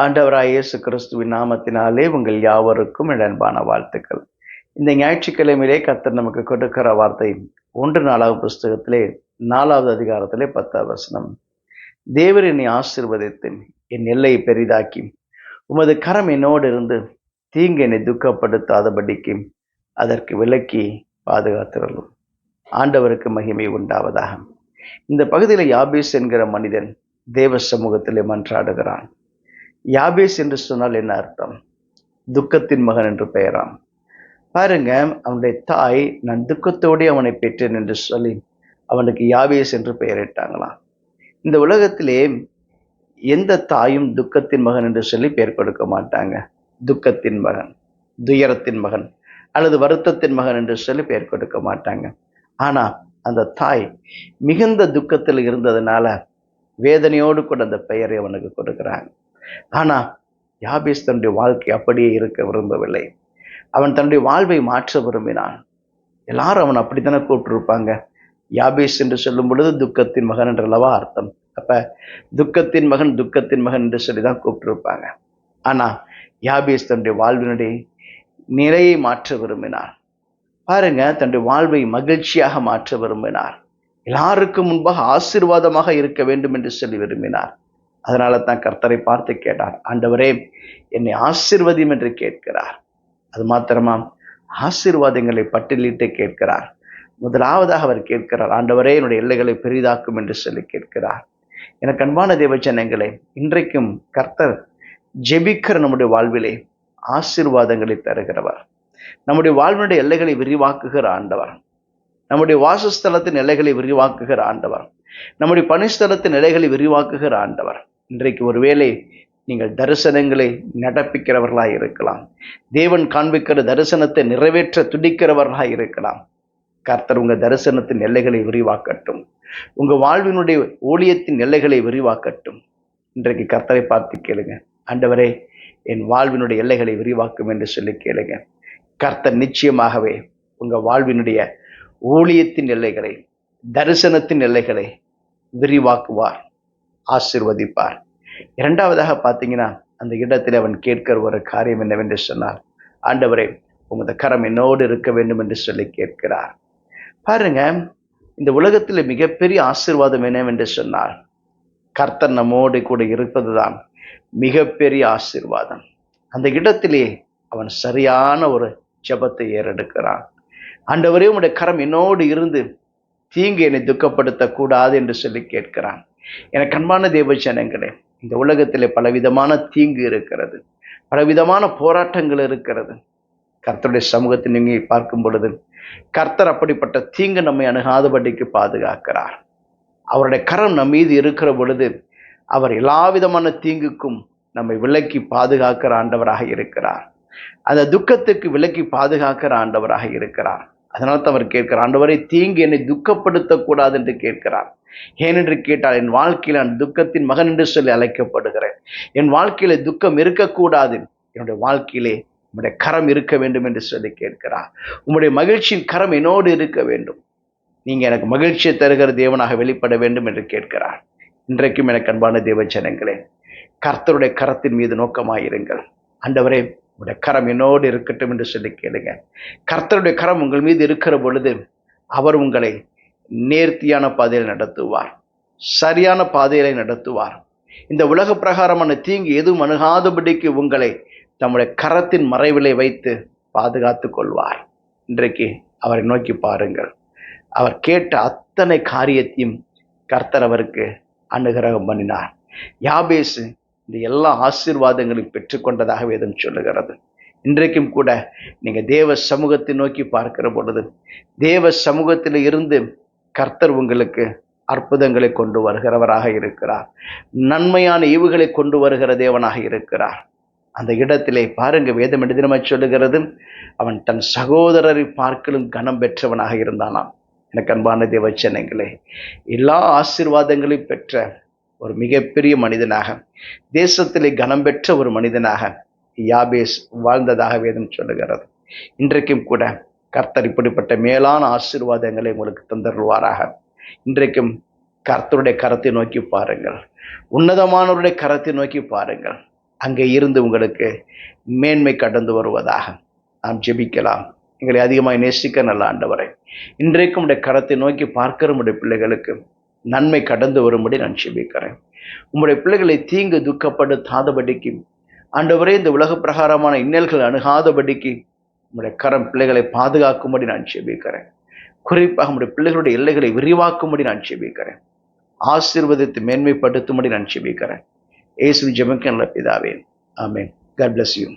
ஆண்டவராய் இயேசு கிறிஸ்துவின் நாமத்தினாலே உங்கள் யாவருக்கும் இடன்பான வாழ்த்துக்கள். இந்த ஞாயிற்றுக்கிழமையிலே கத்தர் நமக்கு கொடுக்கிற வார்த்தை ஒன்று நாலாவது புஸ்தகத்திலே நாலாவது அதிகாரத்திலே பத்தாவது வசனம். தேவர் என்னை ஆசீர்வதித்து என் எல்லையை பெரிதாக்கி. உமது கரம் என்னோடு இருந்து தீங்கு என்னை துக்கப்படுத்தாதபடிக்கு அதற்கு விலக்கி பாதுகாத்திரலும். ஆண்டவருக்கு மகிமை உண்டாவதாக. இந்த பகுதியில் யாபேஸ் என்கிற மனிதன் தேவ சமூகத்திலே மன்றாடுகிறான். யாபேஸ் என்று சொன்னால் என்ன அர்த்தம்? துக்கத்தின் மகன் என்று பெயராம். பாருங்க அவனுடைய தாய் நான் துக்கத்தோடே அவனை பெற்றேன் என்று சொல்லி அவனுக்கு யாபேஸ் என்று பெயரிட்டாங்களாம். இந்த உலகத்திலே எந்த தாயும் துக்கத்தின் மகன் என்று சொல்லி பெயர் கொடுக்க மாட்டாங்க. துக்கத்தின் மகன் துயரத்தின் மகன் அல்லது வருத்தத்தின் மகன் என்று சொல்லி பெயர் கொடுக்க மாட்டாங்க. ஆனா அந்த தாய் மிகுந்த துக்கத்தில் இருந்ததுனால வேதனையோடு கூட அந்த பெயரை அவனுக்கு கொடுக்குறாங்க. ஆனா யாபேஸ் தன்னுடைய வாழ்க்கை அப்படியே இருக்க விரும்பவில்லை. அவன் தன்னுடைய வாழ்வை மாற்ற விரும்பினான். எல்லாரும் அவன் அப்படித்தானே கூப்பிட்டுருப்பாங்க. யாபேஸ் என்று சொல்லும் பொழுது துக்கத்தின் மகன் என்றல்லவா அர்த்தம். அப்ப துக்கத்தின் மகன் துக்கத்தின் மகன் என்று சொல்லி தான் கூப்பிட்டுருப்பாங்க. ஆனா யாபேஸ் தன்னுடைய வாழ்வினுடைய நிறையை மாற்ற விரும்பினார் பாருங்க தன்னுடைய வாழ்வை மகிழ்ச்சியாக மாற்ற விரும்பினார். எல்லாருக்கும் முன்பாக ஆசீர்வாதமாக இருக்க வேண்டும் என்று சொல்லி விரும்பினார். அதனால தான் கர்த்தரை பார்த்து கேட்டார். ஆண்டவரே என்னை ஆசிர்வதியும் என்று கேட்கிறார். அது மாத்திரமா? ஆசீர்வாதங்களை பட்டியலிட்டு கேட்கிறார். முதலாவதாக அவர் கேட்கிறார் ஆண்டவரே என்னுடைய எல்லைகளை பெரிதாக்கும் என்று சொல்லி கேட்கிறார். எனக்கு அன்பான தேவச்சனங்களே இன்றைக்கும் கர்த்தர் ஜெபிக்கிற நம்முடைய வாழ்விலே ஆசீர்வாதங்களை தருகிறவர். நம்முடைய வாழ்வினுடைய எல்லைகளை விரிவாக்குகிற ஆண்டவர். நம்முடைய வாசஸ்தலத்தின் எல்லைகளை விரிவாக்குகிற ஆண்டவர். நம்முடைய பணிஸ்தலத்தின் எல்லைகளை விரிவாக்குகிற ஆண்டவர். இன்றைக்கு ஒருவேளை நீங்கள் தரிசனங்களை நடப்பிக்கிறவர்களாக இருக்கலாம். தேவன் காண்பிக்கிற தரிசனத்தை நிறைவேற்ற துடிக்கிறவர்களாக இருக்கலாம். கர்த்தர் உங்கள் தரிசனத்தின் எல்லைகளை விரிவாக்கட்டும். உங்கள் வாழ்வினுடைய ஊழியத்தின் எல்லைகளை விரிவாக்கட்டும். இன்றைக்கு கர்த்தரை பார்த்து கேளுங்க. ஆண்டவரே என் வாழ்வினுடைய எல்லைகளை விரிவாக்கும் என்று சொல்லி கேளுங்க. கர்த்தர் நிச்சயமாகவே உங்கள் வாழ்வினுடைய ஊழியத்தின் எல்லைகளை தரிசனத்தின் எல்லைகளை விரிவாக்குவார். ஆசிர்வதிப்பார். இரண்டாவதாக பார்த்தீங்கன்னா அந்த இடத்தில் அவன் கேட்கிற ஒரு காரியம் என்னவென்று சொன்னார் ஆண்டவரே உமது கரம் என்னோடு இருக்க வேண்டும் என்று சொல்லி கேட்கிறார். பாருங்க இந்த உலகத்தில் மிகப்பெரிய ஆசீர்வாதம் என்னவென்று சொன்னார் கர்த்தர் நம்மோடு கூட இருப்பதுதான் மிகப்பெரிய ஆசீர்வாதம். அந்த இடத்திலே அவன் சரியான ஒரு ஜபத்தை ஏறெடுக்கிறான். ஆண்டவரே உடைய கரம் என்னோடு இருந்து தீங்கு என்னை துக்கப்படுத்தக்கூடாது என்று சொல்லி கேட்கிறான். எனக்கு அன்பான தேவச்சனங்களே இந்த உலகத்திலே பலவிதமான தீங்கு இருக்கிறது பலவிதமான போராட்டங்கள் இருக்கிறது. கர்த்தருடைய சமூகத்தை நீங்கள் பார்க்கும் பொழுது கர்த்தர் அப்படிப்பட்ட தீங்கு நம்மை அணுகாதபடிக்கு பாதுகாக்கிறார். அவருடைய கரம் நம் மீது இருக்கிற பொழுது அவர் எல்லா விதமான தீங்குக்கும் நம்மை விலக்கி பாதுகாக்கிற ஆண்டவராக இருக்கிறார். அந்த துக்கத்துக்கு விலக்கி பாதுகாக்கிற ஆண்டவராக இருக்கிறார். அதனால தான் அவர் கேட்கிறார் ஆண்டவரை தீங்கு என்னை துக்கப்படுத்தக்கூடாது என்று கேட்கிறார். ஏனென்று கேட்டால் என் வாழ்க்கையில் நான் துக்கத்தின் மகன் என்று சொல்லி அழைக்கப்படுகிறேன். என் வாழ்க்கையில துக்கம் இருக்கக்கூடாது. என்னுடைய வாழ்க்கையிலே உம்முடைய கரம் இருக்க வேண்டும் என்று சொல்லி கேட்கிறார். உம்முடைய மகிழ்ச்சியின் கரம் என்னோடு இருக்க வேண்டும். நீங்கள் எனக்கு மகிழ்ச்சியை தருகிற தேவனாக வெளிப்பட வேண்டும் என்று கேட்கிறார். இன்றைக்கும் எனக்கு அன்பான தேவச்சனங்களே கர்த்தருடைய கரத்தின் மீது நோக்கமாயிருங்கள். அண்டவரே உங்களுடைய கரம் என்னோடு இருக்கட்டும் என்று சொல்லி கேளுங்க. கர்த்தருடைய கரம் உங்கள் மீது இருக்கிற பொழுது அவர் உங்களை நேர்த்தியான பாதையில் நடத்துவார். சரியான பாதையில நடத்துவார். இந்த உலக பிரகாரமான தீங்கு எதுவும் அணுகாதபடிக்கு உங்களை தம்முடைய கரத்தின் மறைவிலை வைத்து பாதுகாத்து கொள்வார். இன்றைக்கு அவரை நோக்கி பாருங்கள். அவர் கேட்ட அத்தனை காரியத்தையும் கர்த்தர் அவருக்கு அனுகிரகம் பண்ணினார். யாபேசு இந்த எல்லா ஆசீர்வாதங்களையும் பெற்றுக்கொண்டதாக வேதம் சொல்லுகிறது. இன்றைக்கும் கூட நீங்கள் தேவ சமூகத்தை நோக்கி பார்க்கிற பொழுது தேவ சமூகத்தில் இருந்து கர்த்தர் உங்களுக்கு அற்புதங்களை கொண்டு வருகிறவராக இருக்கிறார். நன்மையான ஈவுகளை கொண்டு வருகிற தேவனாக இருக்கிறார். அந்த இடத்திலே பாருங்க வேதம் தினமாய் சொல்லுகிறது அவன் தன் சகோதரரை பார்க்கலும் கனம் பெற்றவனாக இருந்தானாம். எனக்கு அன்பான தேவச்சனங்களே எல்லா ஆசீர்வாதங்களையும் பெற்ற ஒரு மிகப்பெரிய மனிதனாக தேசத்திலே கனம் பெற்ற ஒரு மனிதனாக யாபேஸ் வாழ்ந்ததாக வேதம் சொல்லுகிறது. இன்றைக்கும் கூட கர்த்தர் இப்படிப்பட்ட மேலான ஆசீர்வாதங்களை உங்களுக்கு தந்தருவாராக இன்றைக்கும் கர்த்தருடைய கரத்தை நோக்கி பாருங்கள். உன்னதமானவருடைய கரத்தை நோக்கி பாருங்கள். அங்கே இருந்து உங்களுக்கு மேன்மை கடந்து வருவதாக நாம் ஜெபிக்கலாம். எங்களை அதிகமாக நேசிக்க நல்ல ஆண்டவரை. இன்றைக்கும் உடைய கரத்தை நோக்கி பார்க்கிற உடைய பிள்ளைகளுக்கு நன்மை கடந்து வரும்படி நான் ஜெபிக்கிறேன். உங்களுடைய பிள்ளைகளை தீங்கு துக்கப்படுத்தாதபடிக்கு ஆண்டவரே இந்த உலக பிரகாரமான இன்னல்கள் அணுகாதபடிக்கு உங்களுடைய கரம் பிள்ளைகளை பாதுகாக்கும்படி நான் ஜெபிக்கிறேன். குறிப்பாக நம்முடைய பிள்ளைகளுடைய எல்லைகளை விரிவாக்கும்படி நான் ஜெபிக்கிறேன். ஆசீர்வதித்து மேன்மைப்படுத்தும்படி நான் ஜெபிக்கிறேன். இயேசு ஜெபிக்க பிதாவேன் ஆமேன். God bless you